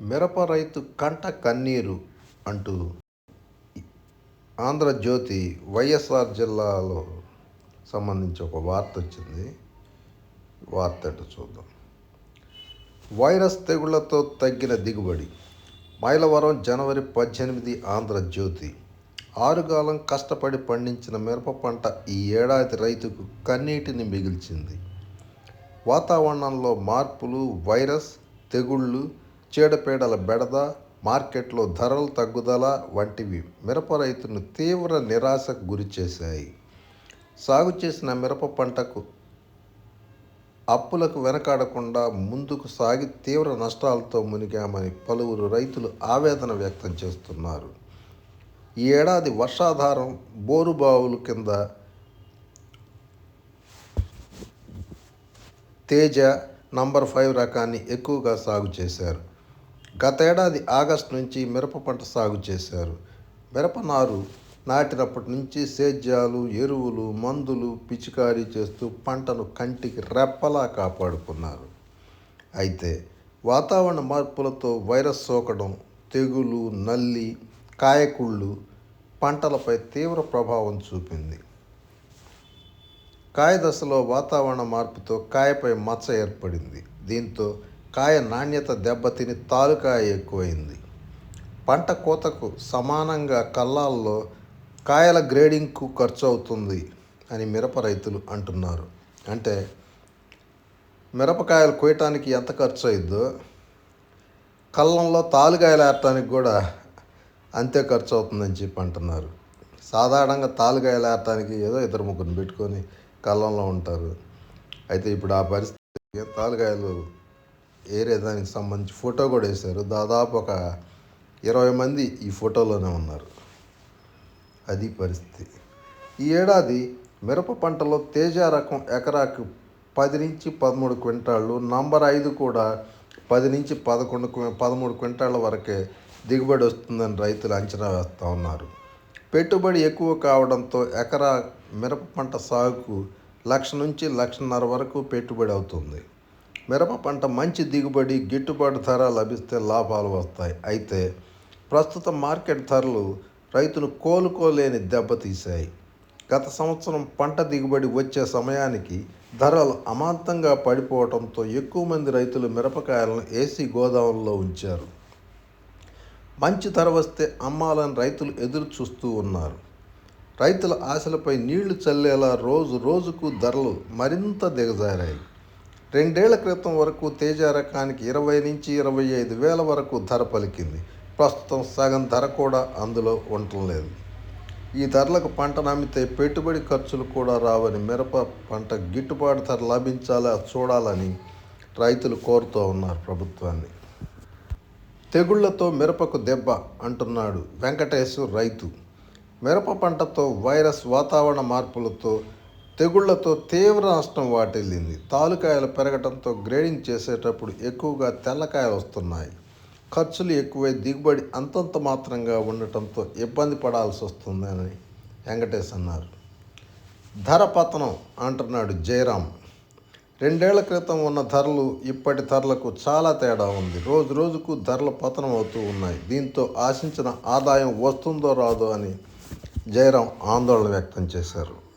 మిరప రైతు కంట కన్నీరు అంటూ ఆంధ్రజ్యోతి వైఎస్ఆర్ జిల్లాలో సంబంధించి ఒక వార్త వచ్చింది. వార్త అటు చూద్దాం. వైరస్ తెగుళ్ళతో తగ్గిన దిగుబడి. మైలవరం జనవరి పద్దెనిమిది ఆంధ్రజ్యోతి ఆరుగాలం కష్టపడి పండించిన మిరప పంట ఈ ఏడాది రైతుకు కన్నీటిని మిగిల్చింది. వాతావరణంలో మార్పులు వైరస్ తెగుళ్ళు చీడపీడల బెడద మార్కెట్లో ధరలు తగ్గుదల వంటివి మిరప రైతును తీవ్ర నిరాశకు గురిచేశాయి సాగు చేసిన మిరప పంటకు అప్పులకు వెనకాడకుండా ముందుకు సాగి తీవ్ర నష్టాలతో మునిగామని పలువురు రైతులు ఆవేదన వ్యక్తం చేస్తున్నారు. ఈ ఏడాది వర్షాధారం బోరుబావుల కింద తేజ నంబర్ ఫైవ్ రకాన్ని ఎక్కువగా సాగు చేశారు. గతేడాది ఆగస్టు నుంచి మిరప పంట సాగు చేశారు. మిరప నారు నాటినప్పటి నుంచి సేద్యాలు ఎరువులు మందులు పిచికారీ చేస్తూ పంటను కంటికి రెప్పలా కాపాడుకున్నారు. అయితే వాతావరణ మార్పులతో వైరస్ సోకడం తెగులు నల్లి కాయకుళ్ళు పంటలపై తీవ్ర ప్రభావం చూపింది. కాయ దశలో వాతావరణ మార్పుతో కాయపై మచ్చ ఏర్పడింది. దీంతో కాయ నాణ్యత దెబ్బతిని తాలుకాయ ఎక్కువైంది. పంట కోతకు సమానంగా కల్లాల్లో కాయల గ్రేడింగ్కు ఖర్చు అవుతుంది అని మిరప రైతులు అంటున్నారు. అంటే మిరపకాయలు కోయటానికి ఎంత ఖర్చు అయిందో కళ్ళంలో తాలుకాయలు ఏరటానికి కూడా అంతే ఖర్చు అవుతుందని చెప్పి అంటున్నారు. సాధారణంగా తాలుకాయలు ఏరటానికి ఏదో ఇద్దరు ముగ్గురు పెట్టుకొని కళ్ళంలో ఉంటారు. అయితే ఇప్పుడు ఆ పరిస్థితి తాలుకాయలు ఏరే దానికి సంబంధించి ఫోటో కూడా వేశారు. దాదాపు ఒక ఇరవై మంది ఈ ఫోటోలోనే ఉన్నారు. అది పరిస్థితి. ఈ ఏడాది మిరప పంటలో తేజ రకం ఎకరాకు పది నుంచి పదమూడు క్వింటాళ్ళు నంబర్ ఐదు కూడా పది నుంచి పదకొండు పదమూడు క్వింటాళ్ళ వరకే దిగుబడి వస్తుందని రైతులు అంచనా వేస్తూ ఉన్నారు. పెట్టుబడి ఎక్కువ కావడంతో ఎకరా మిరప పంట సాగుకు లక్ష నుంచి లక్షన్నర వరకు పెట్టుబడి అవుతుంది. మిరప పంట మంచి దిగుబడి గిట్టుబాటు ధర లభిస్తే లాభాలు వస్తాయి. అయితే ప్రస్తుత మార్కెట్ ధరలు రైతును కోలుకోలేని దెబ్బతీశాయి గత సంవత్సరం పంట దిగుబడి వచ్చే సమయానికి ధరలు అమాంతంగా పడిపోవడంతో ఎక్కువ మంది రైతులు మిరపకాయలను ఏసీ గోదాముల్లో ఉంచారు. మంచి ధర వస్తే అమ్మాలని రైతులు ఎదురు చూస్తూ ఉన్నారు. రైతుల ఆశలపై నీళ్ళు చల్లేలా రోజు రోజుకు ధరలు మరింత దిగజారాయి. రెండేళ్ళ క్రితం వరకు తేజ రకానికి ఇరవై నుంచి ఇరవై ఐదు వేల వరకు ధర పలికింది. ప్రస్తుతం సగం ధర కూడా అందులో ఉండటం లేదు. ఈ ధరలకు పంట నమ్మితే పెట్టుబడి ఖర్చులు కూడా రావని మిరప పంట గిట్టుబాటు ధర లభించాలా చూడాలని రైతులు కోరుతూ ఉన్నారు ప్రభుత్వాన్ని. తెగుళ్ళతో మిరపకు దెబ్బ అంటున్నాడు వెంకటేశ్వర్ రైతు. మిరప పంటతో వైరస్ వాతావరణ మార్పులతో తెగుళ్ళతో తీవ్ర నష్టం వాటిల్లింది. తాలుకాయలు పెరగడంతో గ్రేడింగ్ చేసేటప్పుడు ఎక్కువగా తెల్లకాయలు వస్తున్నాయి. ఖర్చులు ఎక్కువై దిగుబడి అంతంత మాత్రంగా ఉండటంతో ఇబ్బంది పడాల్సి వస్తుందని వెంకటేష్ అన్నారు. ధర పతనం అంటున్నాడు జయరాం. రెండేళ్ళ క్రితం ఉన్న ధరలు ఇప్పటి ధరలకు చాలా తేడా ఉంది. రోజు రోజుకు ధరలు పతనం అవుతూ ఉన్నాయి. దీంతో ఆశించిన ఆదాయం వస్తుందో రాదో అని జయరాం ఆందోళన వ్యక్తం చేశారు.